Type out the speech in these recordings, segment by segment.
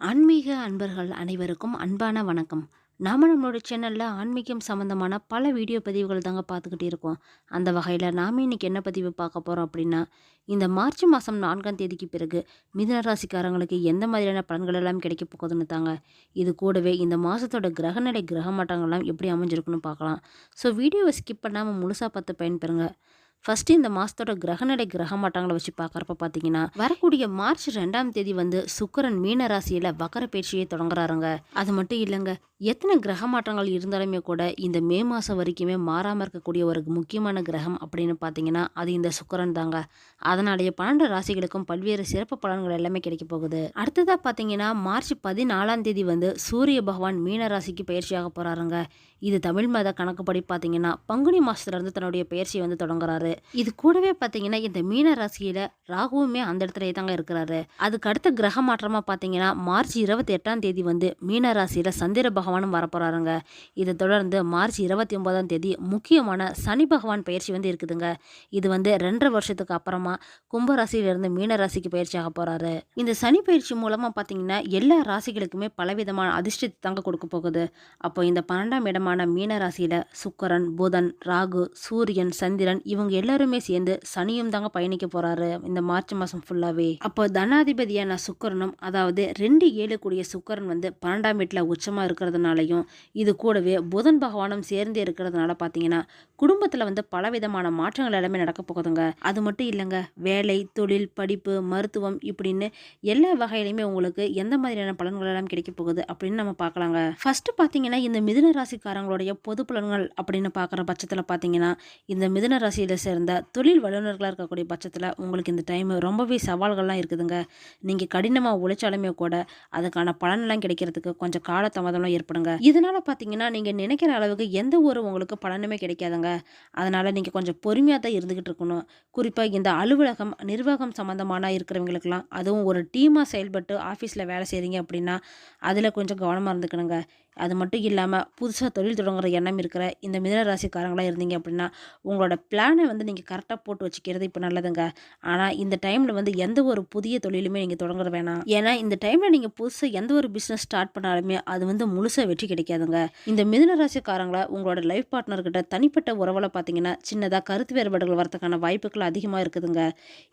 ஆன்மீக அன்பர்கள் அனைவருக்கும் அன்பான வணக்கம். நாம நம்மளோட சேனலில் ஆன்மீகம் சம்மந்தமான பல வீடியோ பதிவுகள் தாங்க பார்த்துக்கிட்டே இருக்கோம். அந்த வகையில் நாம் இன்னைக்கு என்ன பதிவு பார்க்க போகிறோம் அப்படின்னா இந்த மார்ச் மாதம் நான்காம் தேதிக்கு பிறகு மிதுன ராசிக்காரங்களுக்கு எந்த மாதிரியான பலன்கள் எல்லாம் கிடைக்க போகுதுன்னு தாங்க. இது கூடவே இந்த மாதத்தோட கிரகநிலை கிரக மாற்றங்கள்லாம் எப்படி அமைஞ்சிருக்குன்னு பார்க்கலாம். ஸோ வீடியோவை ஸ்கிப் பண்ணாமல் முழுசாக பார்த்து பயன்பெறுங்க. ஃபஸ்ட்டு இந்த மாதத்தோட கிரகநிலை கிரக மாட்டங்களை வச்சு பார்க்குறப்ப பார்த்தீங்கன்னா வரக்கூடிய மார்ச் ரெண்டாம் தேதி வந்து சுக்கரன் மீன ராசியில் வக்கர பேச்சியை தொடங்குறாருங்க. அது மட்டும் இல்லைங்க எத்தனை கிரக மாற்றங்கள் இருந்தாலுமே கூட இந்த மே மாதம் வரைக்குமே மாறாமல் இருக்கக்கூடிய ஒரு முக்கியமான கிரகம் அப்படின்னு பார்த்தீங்கன்னா அது இந்த சுக்கரன் தாங்க. அதனாலேயே பன்னெண்டு ராசிகளுக்கும் பல்வேறு சிறப்பு பலன்கள் எல்லாமே கிடைக்க போகுது. அடுத்ததாக பார்த்தீங்கன்னா மார்ச் பதினாலாம் தேதி வந்து சூரிய பகவான் மீன ராசிக்கு பயிற்சியாக போகிறாருங்க இது தமிழ் மத கணக்குப்படி பார்த்தீங்கன்னா பங்குனி மாதத்துலேருந்து தன்னுடைய பயிற்சியை வந்து தொடங்குறாரு. இது கூடவே பார்த்தீங்கன்னா இந்த மீன ராசியில ராகுவுமே அந்த இடத்துல தாங்க இருக்கிறாரு. அதுக்கு அடுத்த கிரக மாற்றமாக பார்த்தீங்கன்னா மார்ச் இருபத்தி எட்டாம் தேதி வந்து மீன ராசியில சந்திர பகவானும் வரப்போறாருங்க இதை தொடர்ந்து மார்ச் இருபத்தி ஒன்பதாம் தேதி முக்கியமான சனி பகவான் பயிற்சி வந்து இருக்குதுங்க. இது வந்து ரெண்டரை வருஷத்துக்கு அப்புறமா கும்பராசியிலிருந்து மீன ராசிக்கு பயிற்சியாக போறாரு. இந்த சனி பயிற்சி மூலமா பார்த்தீங்கன்னா எல்லா ராசிகளுக்குமே பலவிதமான அதிர்ஷ்டத்தை தாங்க கொடுக்க போகுது. அப்போ இந்த பன்னெண்டாம் இடமான மீன ராசியில சுக்கரன் புதன் ராகு சூரியன் சந்திரன் இவங்க எல்லாருமே சேர்ந்து சனியும் தாங்க பயணிக்க போறாரு இந்த மார்ச் மாசம் ஃபுல்லாவே அப்போ தனாதிபதியான சுக்கரனும் அதாவது ரெண்டு ஏழு கூடிய சுக்கரன் வந்து பன்னெண்டாம் வீட்டில் உச்சமா இருக்கிறதுனாலையும் இது கூடவே புதன் பகவானும் சேர்ந்து இருக்கிறதுனால பார்த்தீங்கன்னா குடும்பத்துல வந்து பலவிதமான மாற்றங்கள் எல்லாமே நடக்க போகுதுங்க. அது மட்டும் இல்லைங்க வேலை தொழில் படிப்பு மருத்துவம் இப்படின்னு எல்லா வகையிலையுமே உங்களுக்கு எந்த மாதிரியான பலன்கள் எல்லாம் கிடைக்க போகுது அப்படின்னு நம்ம பார்க்கலாங்க ஃபர்ஸ்ட் பார்த்தீங்கன்னா இந்த மிதுன ராசிக்காரங்களுடைய பொது பலன்கள் அப்படின்னு பார்க்குற பட்சத்தில் பார்த்தீங்கன்னா இந்த மிதுன ராசியில் சேர்ந்த தொழில் வல்லுநர்களாக இருக்கக்கூடிய பட்சத்தில் உங்களுக்கு இந்த டைம் ரொம்பவே சவால்கள்லாம் இருக்குதுங்க. நீங்கள் கடினமாக உழைச்சாலுமே கூட அதுக்கான பலனெல்லாம் கிடைக்கிறதுக்கு கொஞ்சம் காலதாமதம்லாம் ஏற்படுங்க. இதனால் பார்த்தீங்கன்னா நீங்கள் நினைக்கிற அளவுக்கு எந்த ஒரு உங்களுக்கு பலனுமே கிடைக்காதுங்க. அதனால் நீங்கள் கொஞ்சம் பொறுமையாக தான் இருந்துக்கிட்டு இருக்கணும். குறிப்பாக இந்த அலுவலகம் நிர்வாகம் சம்மந்தமான இருக்கிறவங்களுக்கெல்லாம் அதுவும் ஒரு டீமாக செயல்பட்டு ஆஃபீஸில் வேலை செய்கிறீங்க அப்படின்னா அதில் கொஞ்சம் கவனமாக இருந்துக்கணுங்க. அது மட்டும் இல்லாமல் புதுசாக தொழில் தொடங்குற எண்ணம் இருக்கிற இந்த மிதன ராசிக்காரங்களாக இருந்தீங்க அப்படின்னா உங்களோட பிளானை வந்து வந்து நீங்கள் கரெக்டாக போட்டு வச்சுக்கிறது இப்போ நல்லதுங்க. ஆனால் இந்த டைமில் வந்து எந்த ஒரு புதிய தொழிலுமே நீங்கள் தொடங்குற வேணாம். ஏன்னா இந்த டைமில் நீங்கள் புதுசாக எந்த ஒரு பிஸ்னஸ் ஸ்டார்ட் பண்ணாலுமே அது வந்து முழுசாக வெற்றி கிடைக்காதுங்க. இந்த மிதன ராசிக்காரங்களை உங்களோட லைஃப் பார்ட்னர்கிட்ட தனிப்பட்ட உறவில் பார்த்தீங்கன்னா சின்னதாக கருத்து வேறுபாடுகள் வரதுக்கான வாய்ப்புகள் அதிகமாக இருக்குதுங்க.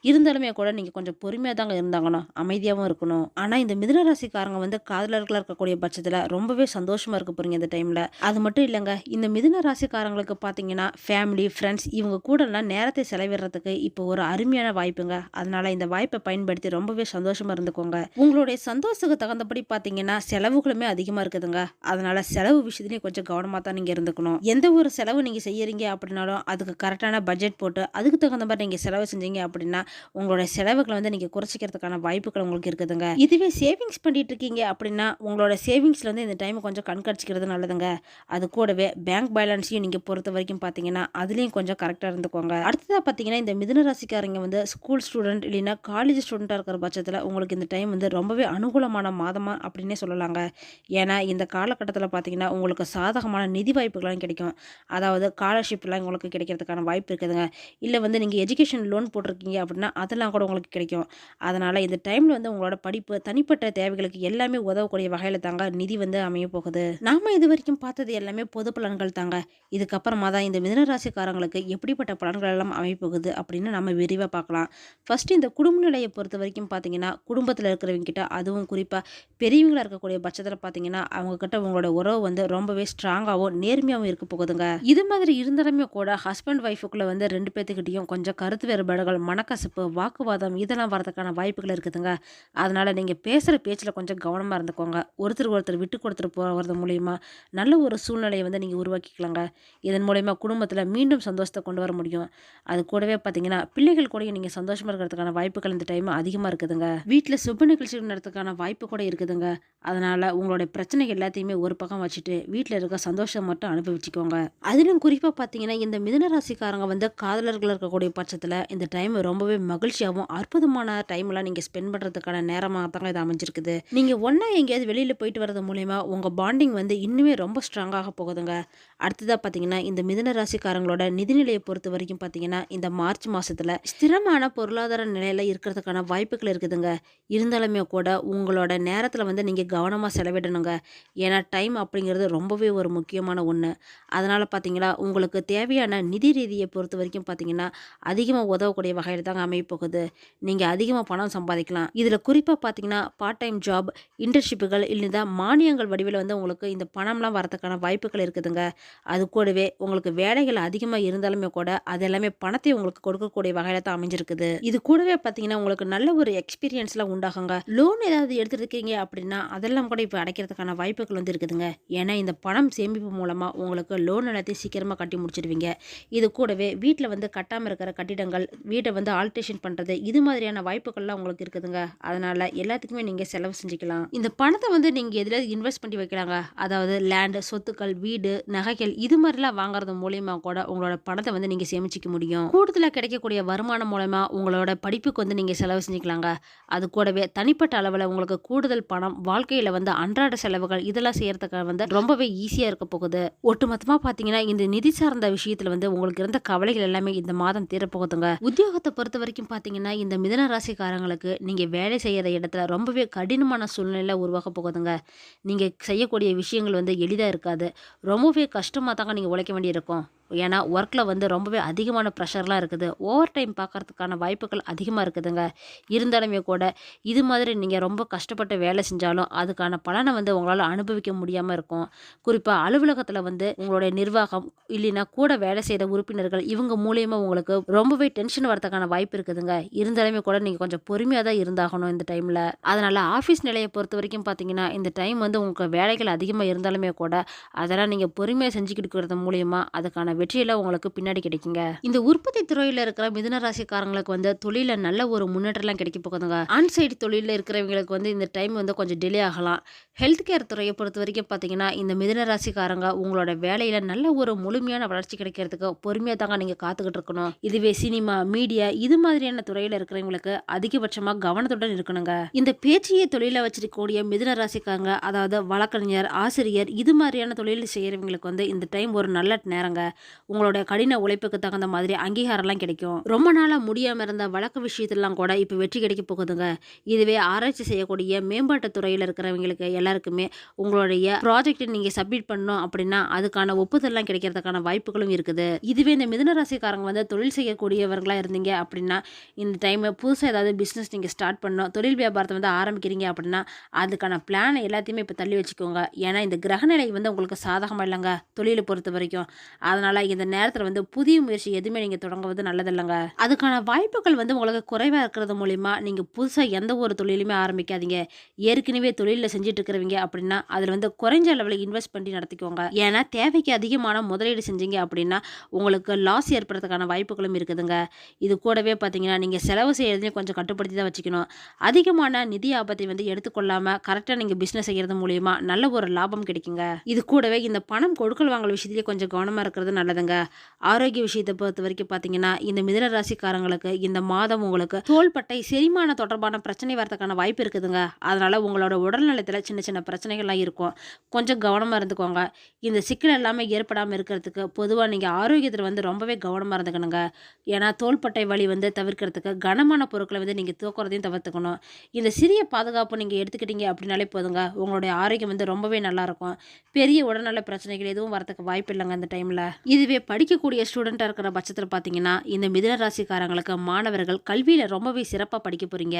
இருந்தாலுமே கூட நீங்கள் கொஞ்சம் பொறுமையாக தாங்க இருந்தாங்கணும். அமைதியாகவும் இருக்கணும். ஆனால் இந்த மிதன ராசிக்காரங்க வந்து காதலர்களாக இருக்கக்கூடிய பட்சத்தில் ரொம்பவே சந்தோஷமாக இருக்க போகிறீங்க இந்த டைமில் அது மட்டும் இல்லைங்க இந்த மிதுன ராசிக்காரங்களுக்கு பார்த்தீங்கன்னா ஃபேமிலி ஃப்ரெண்ட்ஸ் இவங்க கூட கூடலாம் நேரத்தை செலவிடுறதுக்கு இப்போ ஒரு அருமையான வாய்ப்புங்க. அதனால இந்த வாய்ப்பை பயன்படுத்தி ரொம்பவே சந்தோஷமாக இருந்துக்கோங்க. உங்களுடைய சந்தோஷத்துக்கு தகுந்தபடி பார்த்தீங்கன்னா செலவுகளுமே அதிகமாக இருக்குதுங்க. அதனால செலவு விஷயத்துலையும் கொஞ்சம் கவனமாக தான் நீங்கள் இருந்துக்கணும். எந்த ஒரு செலவு நீங்கள் செய்யறீங்க அப்படின்னாலும் அதுக்கு கரெக்டான பட்ஜெட் போட்டு அதுக்கு தகுந்த மாதிரி நீங்கள் செலவு செஞ்சீங்க அப்படின்னா உங்களுடைய செலவுகளை வந்து நீங்கள் குறைச்சிக்கிறதுக்கான வாய்ப்புகள் உங்களுக்கு இருக்குதுங்க. இதுவே சேவிங்ஸ் பண்ணிட்டு இருக்கீங்க அப்படின்னா உங்களோட சேவிங்ஸ்ல வந்து இந்த டைம் கொஞ்சம் கண்காட்சிக்கிறது நல்லதுங்க. அது கூடவே பேங்க் பேலன்ஸையும் நீங்கள் பொறுத்த வரைக்கும் பார்த்தீங்கன்னா அதுலேயும் கொஞ்சம் கரெக்டாக இருந்துக்கோங்க. அடுத்ததாக பார்த்தீங்கன்னா இந்த மிதன ராசிக்காரங்க வந்து ஸ்கூல் ஸ்டூடெண்ட் இல்லைன்னா காலேஜ் ஸ்டூடெண்ட்டாக இருக்கிற பட்சத்தில் உங்களுக்கு இந்த டைம் வந்து ரொம்பவே அனுகூலமான மாதமாக அப்படின்னே சொல்லலாங்க. ஏன்னா இந்த காலகட்டத்தில் பார்த்தீங்கன்னா உங்களுக்கு சாதகமான நிதி வாய்ப்புகள்லாம் கிடைக்கும். அதாவது ஸ்காலர்ஷிப்லாம் உங்களுக்கு கிடைக்கிறதுக்கான வாய்ப்பு இருக்குதுங்க. இல்லை வந்து நீங்கள் எஜுகேஷன் லோன் போட்டிருக்கீங்க அப்படின்னா அதெல்லாம் கூட உங்களுக்கு கிடைக்கும். அதனால் இந்த டைமில் வந்து உங்களோட படிப்பு தனிப்பட்ட தேவைகளுக்கு எல்லாமே உதவக்கூடிய வகையில் தாங்க நிதி வந்து அமைய போகுது. நாம் இது வரைக்கும் பார்த்தது எல்லாமே பொது பலன்கள் தாங்க. இதுக்கப்புறமா தான் இந்த மிதனராசிக்காரங்களுக்கு எப்படிப்பட்ட பலன்கள் எல்லாம் அமைப்போகுது அப்படின்னு நம்ம விரிவாக பார்க்கலாம். ஃபஸ்ட்டு இந்த குடும்ப நிலையை பொறுத்த வரைக்கும் பார்த்தீங்கன்னா குடும்பத்தில் இருக்கிறவங்கிட்ட அதுவும் குறிப்பாக பெரியவங்களாக இருக்கக்கூடிய பட்சத்தில் பார்த்தீங்கன்னா அவங்கக்கிட்ட உங்களோட உறவு வந்து ரொம்பவே ஸ்ட்ராங்காகவும் நேர்மையாகவும் இருக்க போகுதுங்க. இது மாதிரி இருந்தாலுமே கூட ஹஸ்பண்ட் ஒய்ஃபுக்குள்ளே வந்து ரெண்டு பேர்த்துக்கிட்டையும் கொஞ்சம் கருத்து வேறுபாடுகள் மனக்கசப்பு வாக்குவாதம் இதெல்லாம் வரதுக்கான வாய்ப்புகள் இருக்குதுங்க. அதனால் நீங்கள் பேசுகிற பேச்சில் கொஞ்சம் கவனமாக இருந்துக்கோங்க. ஒருத்தர் ஒருத்தர் விட்டு கொடுத்துட்டு போகிறது மூலயமா நல்ல ஒரு சூழ்நிலையை வந்து நீங்கள் உருவாக்கிக்கலாங்க. இதன் மூலயமா குடும்பத்தில் மீண்டும் சந்தோஷத்தை கொண்டு வர முடியும். அது கூடவே பார்த்தீங்கன்னா பிள்ளைகள் கூட நீங்கள் சந்தோஷமாக இருக்கிறதுக்கான வாய்ப்புகள் இந்த டைம் அதிகமாக இருக்குதுங்க. வீட்டில் சுப நிகழ்ச்சி நடத்துக்கான வாய்ப்பு கூட இருக்குதுங்க. அதனால் உங்களுடைய பிரச்சனைகள் எல்லாத்தையுமே ஒரு பக்கம் வச்சுட்டு வீட்டில் இருக்க சந்தோஷம் மட்டும் அனுபவிச்சுக்கோங்க. அதிலும் குறிப்பாக பார்த்தீங்கன்னா இந்த மிதனராசிக்காரங்க வந்து காதலர்கள் இருக்கக்கூடிய பட்சத்தில் இந்த டைம் ரொம்பவே மகிழ்ச்சியாகவும் அற்புதமான டைம்லாம் நீங்கள் ஸ்பெண்ட் பண்ணுறதுக்கான நேரமாக தாங்க இது அமைஞ்சிருக்குது. நீங்கள் ஒன்றா எங்கேயாவது வெளியில் போயிட்டு வரது மூலயமா உங்கள் பாண்டிங் வந்து இன்னுமே ரொம்ப ஸ்ட்ராங்காக போகுதுங்க. அடுத்ததாக பார்த்தீங்கன்னா இந்த மிதன ராசிக்காரங்களோட நிதிநிலையை பொறுத்த வரைக்கும் பார்த்தீங்கன்னா இந்த மார்ச் மாதத்தில் ஸ்திரமான பொருளாதார நிலையில் இருக்கிறதுக்கான வாய்ப்புகள் இருக்குதுங்க. இருந்தாலுமே கூட உங்களோட நேரத்தில் வந்து நீங்கள் கவனமாக செலவிடணுங்க. ஏன்னா டைம் அப்படிங்கிறது ரொம்பவே ஒரு முக்கியமான ஒன்று அதனால் பார்த்தீங்களா உங்களுக்கு தேவையான நிதி ரீதியை பொறுத்த வரைக்கும் பார்த்தீங்கன்னா அதிகமாக உதவக்கூடிய வகையில் தாங்க அமையப்போகுது நீங்கள் அதிகமாக பணம் சம்பாதிக்கலாம். இதில் குறிப்பாக பார்த்தீங்கன்னா பார்ட் டைம் ஜாப் இன்டர்ன்ஷிப்புகள் இல்லைன்னா மானியங்கள் வடிவில் வந்து உங்களுக்கு இந்த பணம்லாம் வரதுக்கான வாய்ப்புகள் இருக்குதுங்க. அது கூடவே உங்களுக்கு வேலைகள் அதிகமாக இருந்தாலுமே கூட அது எல்லாமே பணத்தை உங்களுக்கு கொடுக்கக்கூடிய வகையில் தான் அமைஞ்சிருக்குது. இது கூடவே பார்த்தீங்கன்னா உங்களுக்கு நல்ல ஒரு எக்ஸ்பீரியன்ஸ்லாம் உண்டாகுங்க. லோன் ஏதாவது எடுத்துருக்கீங்க அப்படின்னா அதெல்லாம் கூட இப்போ அடைக்கிறதுக்கான வாய்ப்புகள் வந்து இருக்குதுங்க. ஏன்னா இந்த பணம் சேமிப்பு மூலமாக உங்களுக்கு லோன் எல்லாத்தையும் சீக்கிரமாக கட்டி முடிச்சிடுவீங்க. இது கூடவே வீட்டில் வந்து கட்டாமல் இருக்கிற கட்டிடங்கள் வீட்டை வந்து ஆல்ட்ரேஷன் பண்ணுறது இது மாதிரியான வாய்ப்புகள்லாம் உங்களுக்கு இருக்குதுங்க. அதனால் எல்லாத்துக்குமே நீங்கள் செலவு செஞ்சுக்கலாம். இந்த பணத்தை வந்து நீங்கள் எதில் இன்வெஸ்ட் பண்ணி வைக்கலாங்க. அதாவது லேண்டு சொத்துக்கள் வீடு நகைகள் இது மாதிரிலாம் வாங்குறது மூலியமாக கூட உங்களோட பணத்தை வந்து நீங்கள் சேமிச்சிக்க முடியும். கூடுதலாக கிடைக்கக்கூடிய வருமானம் மூலமா உங்களோட படிப்புக்கு வந்து நீங்கள் செலவு செஞ்சுக்கலாங்க. அது கூடவே தனிப்பட்ட அளவில் உங்களுக்கு கூடுதல் பணம் வாழ்க்கையில் வந்து அன்றாட செலவுகள் இதெல்லாம் செய்யறதுக்கு வந்து ரொம்பவே ஈஸியாக இருக்க போகுது. ஒட்டுமொத்தமாக பார்த்தீங்கன்னா இந்த நிதி சார்ந்த விஷயத்தில் வந்து உங்களுக்கு இருந்த கவலைகள் எல்லாமே இந்த மாதம் தீரப்போகுதுங்க. உத்தியோகத்தை பொறுத்த வரைக்கும் பார்த்தீங்கன்னா இந்த மிதன ராசிக்காரங்களுக்கு நீங்கள் வேலை செய்கிற இடத்துல ரொம்பவே கடினமான சூழ்நிலை உருவாக போகுதுங்க. நீங்கள் செய்யக்கூடிய விஷயங்கள் வந்து எளிதாக இருக்காது. ரொம்பவே கஷ்டமாக தாங்க நீங்கள் உழைக்க வேண்டியிருக்கும். ஏன்னா ஒர்க்கில் வந்து ரொம்பவே அதிகமான ப்ரெஷர்லாம் இருக்குது. ஓவர் டைம் பார்க்கறதுக்கான வாய்ப்புகள் அதிகமாக இருக்குதுங்க. இருந்தாலுமே கூட இது மாதிரி நீங்கள் ரொம்ப கஷ்டப்பட்டு வேலை செஞ்சாலும் அதுக்கான பலனை வந்து உங்களால் அனுபவிக்க முடியாமல் இருக்கும். குறிப்பாக அலுவலகத்தில் வந்து உங்களுடைய நிர்வாகம் இல்லைன்னா கூட வேலை செய்கிற உறுப்பினர்கள் இவங்க மூலியமாக உங்களுக்கு ரொம்பவே டென்ஷன் வரதுக்கான வாய்ப்பு இருக்குதுங்க. இருந்தாலுமே கூட நீங்கள் கொஞ்சம் பொறுமையாக தான் இருந்தாகணும் இந்த டைமில் அதனால் ஆஃபீஸ் நிலையை பொறுத்த வரைக்கும் பார்த்தீங்கன்னா இந்த டைம் வந்து உங்களுக்கு வேலைகள் அதிகமாக இருந்தாலுமே கூட அதெல்லாம் நீங்கள் பொறுமையாக செஞ்சுக்கிட்டு இருக்கிறது மூலியமாக அதுக்கான வெற்றியெல்லாம் உங்களுக்கு பின்னாடி கிடைக்குங்க? இந்த உற்பத்தி துறையில் இருக்கிற மிதுன ராசிக்காரங்களுக்கு வந்து தொழிலில் நல்ல ஒரு முன்னேற்றம்லாம் கிடைக்க போகுதுங்க. ஆன் சைடு தொழிலில் இருக்கிறவங்களுக்கு வந்து இந்த டைம் வந்து கொஞ்சம் டிலே ஆகலாம். ஹெல்த் கேர் துறையை பொறுத்த வரைக்கும் பார்த்தீங்கன்னா இந்த மிதுன ராசிக்காரங்க உங்களோட வேலையில் நல்ல ஒரு முழுமையான வளர்ச்சி கிடைக்கிறதுக்கு பொறுமையாக தாங்க நீங்கள் காத்துக்கிட்டு இருக்கணும். இதுவே சினிமா மீடியா இது மாதிரியான துறையில் இருக்கிறவங்களுக்கு அதிகபட்சமாக கவனத்துடன் இருக்கணுங்க. இந்த பேச்சிய தொழிலை வச்சிருக்கக்கூடிய மிதுன ராசிக்காரங்க அதாவது வழக்கறிஞர் ஆசிரியர் இது மாதிரியான தொழில் செய்கிறவங்களுக்கு வந்து இந்த டைம் ஒரு நல்ல நேரங்க. உங்களோட கடின உழைப்புக்கு தகுந்த மாதிரி அங்கீகாரம்லாம் கிடைக்கும். ரொம்ப நாளாக முடியாமல் இருந்த வழக்கு விஷயத்திலாம் கூட இப்போ வெற்றி கிடைக்க போகுதுங்க. இதுவே ஆராய்ச்சி செய்யக்கூடிய மேம்பாட்டு துறையில் இருக்கிறவங்களுக்கு எல்லாருக்குமே உங்களுடைய ப்ராஜெக்ட் நீங்கள் சப்மிட் பண்ணணும் அப்படின்னா அதுக்கான ஒப்புதல்லாம் கிடைக்கிறதுக்கான வாய்ப்புகளும் இருக்குது. இதுவே இந்த மிதுன ராசிக்காரங்க வந்து தொழில் செய்யக்கூடியவர்களாக இருந்தீங்க அப்படின்னா இந்த டைம் புதுசாக ஏதாவது பிஸ்னஸ் நீங்கள் ஸ்டார்ட் பண்ணணும் தொழில் வியாபாரத்தை வந்து ஆரம்பிக்கிறீங்க அப்படின்னா அதுக்கான பிளானை எல்லாத்தையுமே இப்போ தள்ளி வச்சுக்கோங்க. ஏன்னா இந்த கிரகநிலை வந்து உங்களுக்கு சாதகமாக இல்லைங்க தொழிலை பொறுத்த வரைக்கும் அதனால் இந்த நேரத்தில் வந்து புதிய முயற்சி எதுவுமே நீங்கள் தொடங்குவது நல்லதில்லைங்க. அதுக்கான வாய்ப்புகள் வந்து உங்களுக்கு குறைவாக இருக்கிறது மூலிமா நீங்கள் புதுசாக எந்த ஒரு தொழிலுமே ஆரம்பிக்காதீங்க. ஏற்கனவே தொழிலில் செஞ்சுட்டு இருக்கிறவங்க அப்படின்னா அதில் வந்து குறைஞ்ச அளவில் இன்வெஸ்ட் பண்ணி நடத்திக்கோங்க. ஏன்னா தேவைக்கு அதிகமான முதலீடு செஞ்சீங்க அப்படின்னா உங்களுக்கு லாஸ் ஏற்படுறதுக்கான வாய்ப்புகளும் இருக்குதுங்க. இது கூடவே பார்த்தீங்கன்னா நீங்கள் செலவு செய்யறதையும் கொஞ்சம் கட்டுப்படுத்தி தான் வச்சுக்கணும். அதிகமான நிதி ஆபத்தை வந்து எடுத்துக்கொள்ளாமல் கரெக்டாக நீங்கள் பிஸ்னஸ் செய்கிறது மூலியமாக நல்ல ஒரு லாபம் கிடைக்குங்க. இது கூடவே இந்த பணம் கொடுக்கல் வாங்கல் விஷயத்திலேயே கொஞ்சம் கவனமாக இருக்கிறது நல்லதுங்க. ஆரோக்கிய விஷயத்தை பொறுத்த வரைக்கும் பார்த்தீங்கன்னா இந்த மிதன ராசிக்காரங்களுக்கு இந்த மாதம் உங்களுக்கு தோள்பட்டை செரிமான தொடர்பான பிரச்சனை வரதுக்கான வாய்ப்பு இருக்குதுங்க. அதனால் உங்களோட உடல்நலத்தில் சின்ன சின்ன பிரச்சனைகள்லாம் இருக்கும். கொஞ்சம் கவனமாக இருந்துக்கோங்க. இந்த சிக்கல் எல்லாமே ஏற்படாமல் இருக்கிறதுக்கு பொதுவாக நீங்கள் ஆரோக்கியத்தில் வந்து ரொம்பவே கவனமாக இருந்துக்கணுங்க. ஏன்னா தோள்பட்டை வலி வந்து தவிர்க்கிறதுக்கு கனமான பொருட்களை வந்து நீங்கள் தூக்குறதையும் தவிர்த்துக்கணும். இந்த சிறிய பாதுகாப்பு நீங்கள் எடுத்துக்கிட்டீங்க அப்படின்னாலே போதுங்க. உங்களுடைய ஆரோக்கியம் வந்து ரொம்பவே நல்லாயிருக்கும் பெரிய உடல்நல பிரச்சனைகள் எதுவும் வரதுக்கு வாய்ப்பு இல்லைங்க அந்த டைமில். இதுவே படிக்கக்கூடிய ஸ்டூடெண்ட்டாக இருக்கிற பட்சத்தில் பார்த்தீங்கன்னா இந்த மிதன ராசிக்காரங்களுக்கு மாணவர்கள் கல்வியில் ரொம்பவே சிறப்பாக படிக்க போகிறீங்க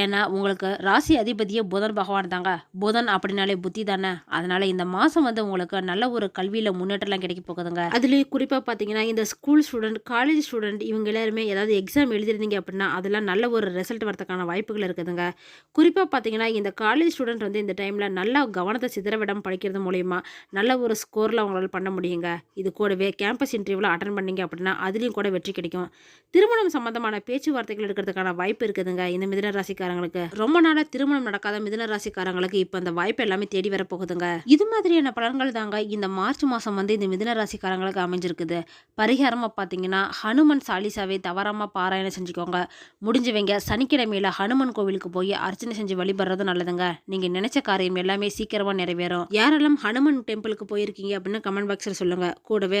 ஏன்னா உங்களுக்கு ராசி அதிபதியே புதன் பகவான் தாங்க. புதன் அப்படின்னாலே புத்தி தானே? அதனால் இந்த மாதம் வந்து உங்களுக்கு நல்ல ஒரு கல்வியில் முன்னேற்றம்லாம் கிடைக்க போகுதுங்க. அதுலேயும் குறிப்பாக பார்த்தீங்கன்னா இந்த ஸ்கூல் ஸ்டூடெண்ட் காலேஜ் ஸ்டூடெண்ட் இவங்க எல்லாருமே ஏதாவது எக்ஸாம் எழுதிருந்தீங்க அப்படின்னா அதெல்லாம் நல்ல ஒரு ரிசல்ட் வரதுக்கான வாய்ப்புகள் இருக்குதுங்க. குறிப்பாக பார்த்தீங்கன்னா இந்த காலேஜ் ஸ்டூடெண்ட் வந்து இந்த டைமில் நல்லா கவனத்தை சிதறவிடம் படிக்கிறது மூலயமா நல்ல ஒரு ஸ்கோரில் அவங்களால பண்ண முடியுங்க. இது கூடவே கேம்பஸ் இன்டர்வியூவில் அட்டன் பண்ணிங்க அப்படின்னா அதுலேயும் கூட வெற்றி கிடைக்கும். திருமணம் சம்பந்தமான பேச்சுவார்த்தைகள் எடுக்கிறதுக்கான வாய்ப்பு இருக்குதுங்க இந்த மிதன ராசிக்காரங்களுக்கு. ரொம்ப நாளாக திருமணம் நடக்காத மிதன ராசிக்காரங்களுக்கு இப்போ அந்த வாய்ப்பு எல்லாமே தேடி வர போகுதுங்க இது மாதிரியான பலன்கள் தாங்க இந்த மார்ச் மாதம் வந்து இந்த மிதன ராசிக்காரங்களுக்கு அமைஞ்சிருக்குது. பரிகாரமாக பார்த்தீங்கன்னா ஹனுமன் சாலிசாவை தவறாமல் பாராயணம் செஞ்சுக்கோங்க. முடிஞ்சவங்க சனிக்கிழமையில் ஹனுமன் கோவிலுக்கு போய் அர்ச்சனை செஞ்சு வழிபடுறது நல்லதுங்க. நீங்கள் நினைச்ச காரியம் எல்லாமே சீக்கிரமாக நிறைவேறும். யாரெல்லாம் ஹனுமன் டெம்பிளுக்கு போயிருக்கீங்க அப்படின்னு கமெண்ட் பாக்ஸில் சொல்லுங்கள் கூடவே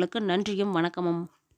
உங்களுக்கு நன்றியும் வணக்கமும்.